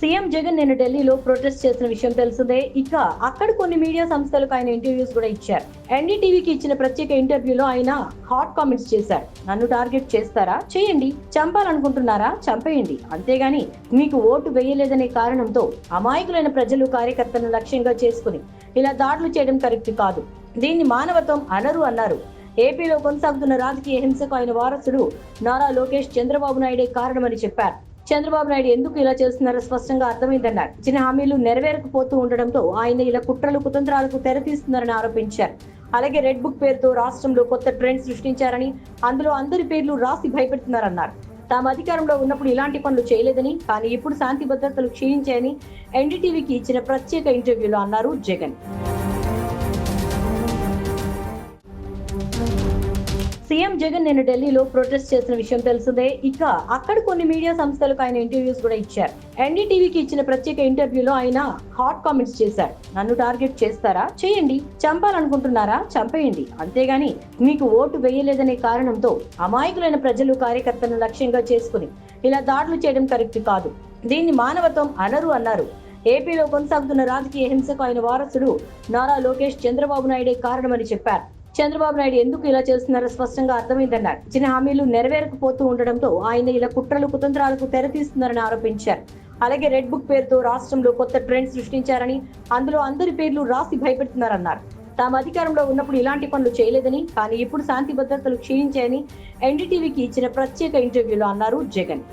CM Jagan నిన్న ఢిల్లీలో protest చేసిన విషయం తెలిసిందే. ఇక అక్కడ కొన్ని మీడియా సంస్థలకు ఆయన ఇంటర్వ్యూస్ కూడా ఇచ్చారు. ఎన్డీటీవీకి ఇచ్చిన ప్రత్యేక ఇంటర్వ్యూలో ఆయన హాట్ కామెంట్స్ చేశారు. నన్ను టార్గెట్ చేస్తారా? చేయండి. చంపాలనుకుంటున్నారా? చంపేయండి. అంతేగాని మీకు ఓటు వేయలేదనే కారణంతో అమాయకులైన ప్రజలు కార్యకర్తలను లక్ష్యంగా చేసుకుని ఇలా దాడులు చేయడం కరెక్ట్ కాదు. దీన్ని మానవత్వం అనరు అన్నారు. ఏపీలో కొనసాగుతున్న రాజకీయ హింసకు ఆయన వారసుడు నారా లోకేష్ చంద్రబాబు నాయుడే కారణమని చెప్పారు. చంద్రబాబు నాయుడు ఎందుకు ఇలా చేస్తున్నారో స్పష్టంగా అర్థమైందన్నారు. ఇచ్చిన హామీలు నెరవేరకపోతూ ఉండడంతో ఆయన ఇలా కుట్రలు కుతంత్రాలకు తెరతీస్తున్నారని ఆరోపించారు. అలాగే రెడ్ బుక్ పేరుతో రాష్ట్రంలో కొత్త ట్రెండ్ సృష్టించారని అందులో అందరి పేర్లు రాసి భయపెడుతున్నారన్నారు. తాము అధికారంలో ఉన్నప్పుడు ఇలాంటి పనులు చేయలేదని కానీ ఇప్పుడు శాంతి భద్రతలు క్షీణించాయని ఎన్డీటీవీకి ఇచ్చిన ప్రత్యేక ఇంటర్వ్యూలో అన్నారు జగన్. సీఎం జగన్ నిన్న ఢిల్లీలో ప్రొటెస్ట్ చేసిన విషయం తెలిసిందే. ఇక అక్కడ కొన్ని మీడియా సంస్థలకు ఆయన ఇంటర్వ్యూస్ కూడా ఇచ్చారు. ఎన్డీటీవీకి ఇచ్చిన ప్రత్యేక ఇంటర్వ్యూలో ఆయన హాట్ కామెంట్స్ చేశారు. నన్ను టార్గెట్ చేస్తారా? చేయండి. చంపాలనుకుంటున్నారా? చంపేయండి. అంతేగాని మీకు ఓటు వేయలేదనే కారణంతో అమాయకులైన ప్రజలు కార్యకర్తలను లక్ష్యంగా చేసుకుని ఇలా దాడులు చేయడం కరెక్ట్ కాదు. దీన్ని మానవత్వం అనరు అన్నారు. ఏపీలో కొనసాగుతున్న రాజకీయ హింసకు ఆయన వారసుడు నారా లోకేష్ చంద్రబాబు నాయుడే కారణమని చెప్పారు. చంద్రబాబు నాయుడు ఎందుకు ఇలా చేస్తున్నారో స్పష్టంగా అర్థమైందన్నారు. ఇచ్చిన హామీలు నెరవేరకపోతూ ఉండడంతో ఆయన ఇలా కుట్రలు కుతంత్రాలకు తెరతీస్తున్నారని ఆరోపించారు. అలాగే రెడ్ బుక్ పేరుతో రాష్ట్రంలో కొత్త ట్రెండ్ సృష్టించారని అందులో అందరి పేర్లు రాసి భయపెడుతున్నారన్నారు. తాము అధికారంలో ఉన్నప్పుడు ఇలాంటి పనులు చేయలేదని కానీ ఇప్పుడు శాంతి భద్రతలు క్షీణించాయని ఎన్డీటీవీకి ఇచ్చిన ప్రత్యేక ఇంటర్వ్యూలో అన్నారు జగన్.